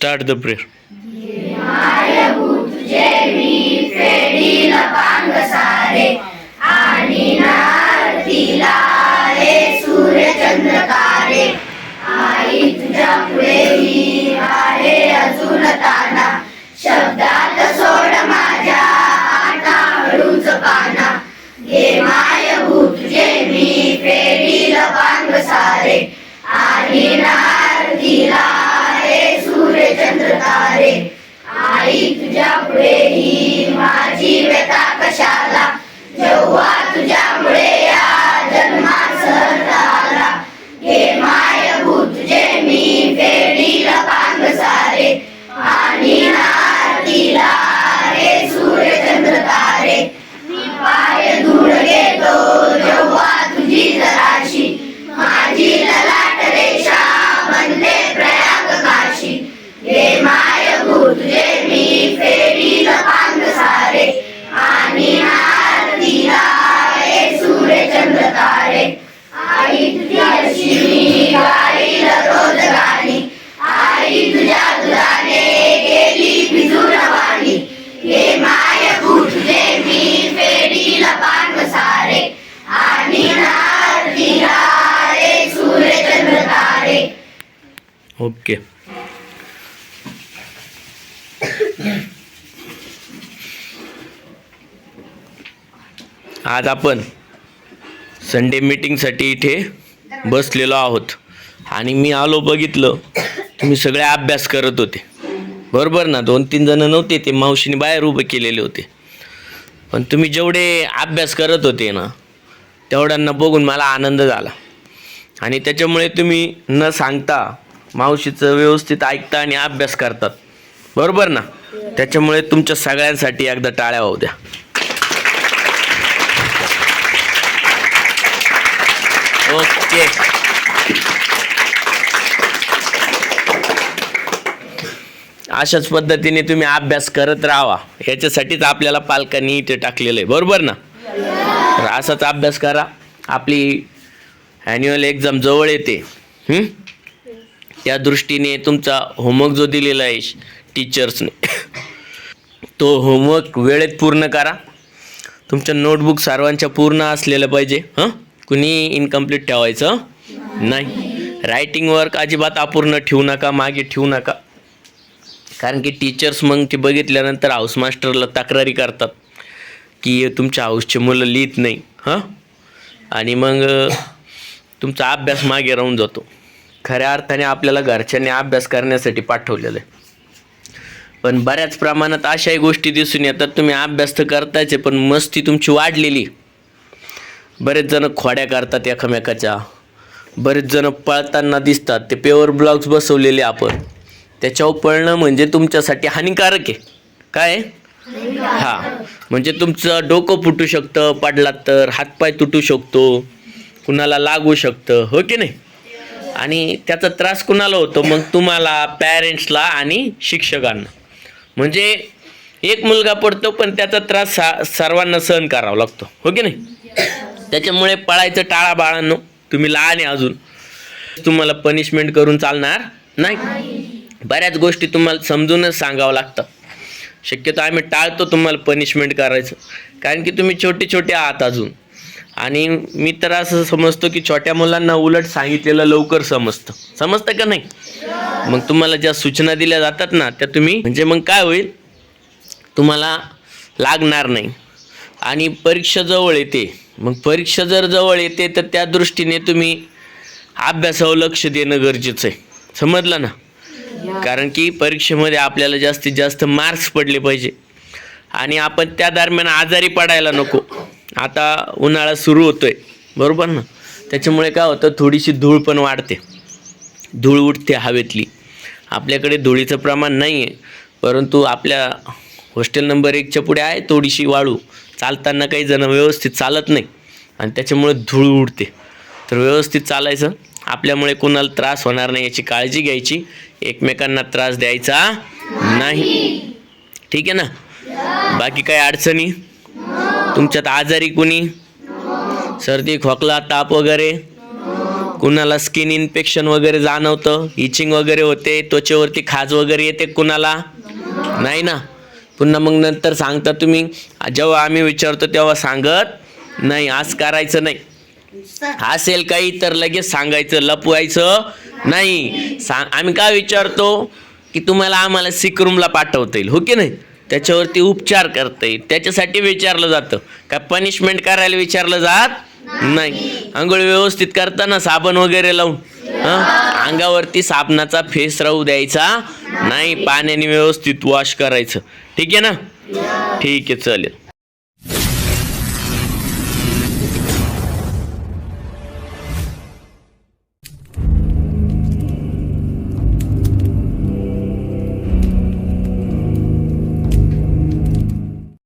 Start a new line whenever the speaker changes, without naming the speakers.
Start the prayer
तारे आई तुझ्या पुढे ही माझी व्यथा कशाला? जेव्हा तुझ्यामुळे या जन्मासन
ओके. आज आपण संडे मीटिंगसाठी इथे बसलेलो आहोत. आणि मी आलो बघितलं. तुम्ही सगळे अभ्यास करत होते. बरोबर ना? दोन तीन जण नव्हते ते. मावशीने बाहेर उभे केलेले होते. पण तुम्ही जेवढे अभ्यास करत होते ना तेवढ्यांना बघून मला आनंद झाला. आणि त्याच्यामुळे तुम्ही न सांगता मावशीचं व्यवस्थित ऐकता आणि अभ्यास करतात. बरोबर ना? त्याच्यामुळे तुमच्या सगळ्यांसाठी एकदा टाळ्या होऊ द्या. ओके. अशाच पद्धतीने तुम्ही अभ्यास करत राहा. याच्यासाठीच आपल्याला पालकांनी इथे टाकलेलं आहे. बरोबर ना? तर असाच अभ्यास करा. आपली ॲन्युअल एक्झाम जवळ येते. या दृष्टीने तुमचा होमवर्क जो दिलेला आहे टीचर्सने तो होमवर्क वेळेत पूर्ण करा. तुमच्या नोटबुक सर्वांच्या पूर्ण असलेलं पाहिजे हां? कुणी इनकम्प्लीट ठेवायचं नाही. रायटिंग वर्क अजिबात अपूर्ण ठेवू नका मागे ठेवू नका. कारण की टीचर्स मग ते बघितल्यानंतर हाऊस मास्टरला तक्रारी करतात की तुमच्या हाऊसचे मुलं लिहित नाही हां? आणि मग तुमचा अभ्यास मागे राहून जातो. खऱ्या अर्थाने आपल्याला घरच्यांनी अभ्यास करण्यासाठी पाठवलेलं आहे. पण बऱ्याच प्रमाणात अशाही गोष्टी दिसून येतात तुम्ही अभ्यास तर करतायचे पण मस्ती तुमची वाढलेली बरेच जण खोड्या करतात एकमेकाच्या. बरेच जण पळताना दिसतात ते पेवर ब्लॉग्स बसवलेले आपण. त्याच्यावर पळणं म्हणजे तुमच्यासाठी हानिकारक आहे. काय? हा. म्हणजे तुमचं डोकं फुटू शकतं पडलात तर हातपाय तुटू शकतो कुणाला लागू शकतं हो की नाही? आणि त्याचा त्रास कुणाला होतो? मग तुम्हाला पॅरेंट्सला आणि शिक्षकांना. म्हणजे एक मुलगा पडतो पण त्याचा त्रास सा सर्वांना सहन करावा लागतो. हो की नाही? त्याच्यामुळे पळायचं टाळा बाळांनो तुम्ही लहान आहे अजून. तुम्हाला पनिशमेंट करून चालणार नाही. बऱ्याच गोष्टी तुम्हाला समजूनच सांगावं लागतं. शक्यतो आम्ही टाळतो तुम्हाला पनिशमेंट करायचं. कारण की तुम्ही छोटे छोटे आहात अजून. आणि मी तर असं समजतो की छोट्या मुलांना उलट सांगितलेलं लवकर समजतं. समजतं का नाही? मग तुम्हाला ज्या सूचना दिल्या जातात ना त्या तुम्ही म्हणजे मग काय होईल? तुम्हाला लागणार नाही. आणि परीक्षा जवळ येते. मग परीक्षा जर जवळ येते तर त्या दृष्टीने तुम्ही अभ्यासावर लक्ष देणं गरजेचं आहे. समजलं ना? कारण की परीक्षेमध्ये आपल्याला जास्तीत जास्त मार्क्स पडले पाहिजे. आणि आपण त्या दरम्यान आजारी पडायला नको. आता उन्हाळा सुरू होतो आहे बरोबर ना? त्याच्यामुळे काय होतं थोडीशी धूळ पण वाढते. धूळ उठते हवेतली. आपल्याकडे धुळीचं प्रमाण नाही आहे परंतु आपल्या हॉस्टेल नंबर एकच्या पुढे आहे थोडीशी वाळू. चालताना काही जण व्यवस्थित चालत नाही आणि त्याच्यामुळे धूळ उडते. तर व्यवस्थित चालायचं. आपल्यामुळे कोणाला त्रास होणार नाही याची काळजी घ्यायची. एकमेकांना त्रास द्यायचा नाही. ठीक आहे ना? बाकी काही अडचणी? तुमच्यात आजारी कुणी? सर्दी खोकला ताप वगैरे? कुणाला स्किन इन्फेक्शन वगैरे जाणवतं? इचिंग वगैरे होते त्वचेवरती खाज वगैरे येते कुणाला? नाही ना. पुन्हा मग नंतर सांगता तुम्ही. जेव्हा आम्ही विचारतो तेव्हा सांगत नाही. आज करायचं नाही. असेल काही तर लगेच सांगायचं लपवायचं नाही. सांग आम्ही काय विचारतो? की तुम्हाला आम्हाला सिक रूमला पाठवता येईल. हो की नाही? त्याच्यावरती उपचार करता. येईल त्याच्यासाठी विचारलं जातं. का पनिशमेंट करायला विचारलं जात नाही. आंघोळ व्यवस्थित करताना साबण वगैरे लावून हं? अंगावरती साबणाचा फेस राहू द्यायचा नाही. पाण्याने व्यवस्थित वॉश करायचं. ठीक आहे ना? ठीक आहे चालेल.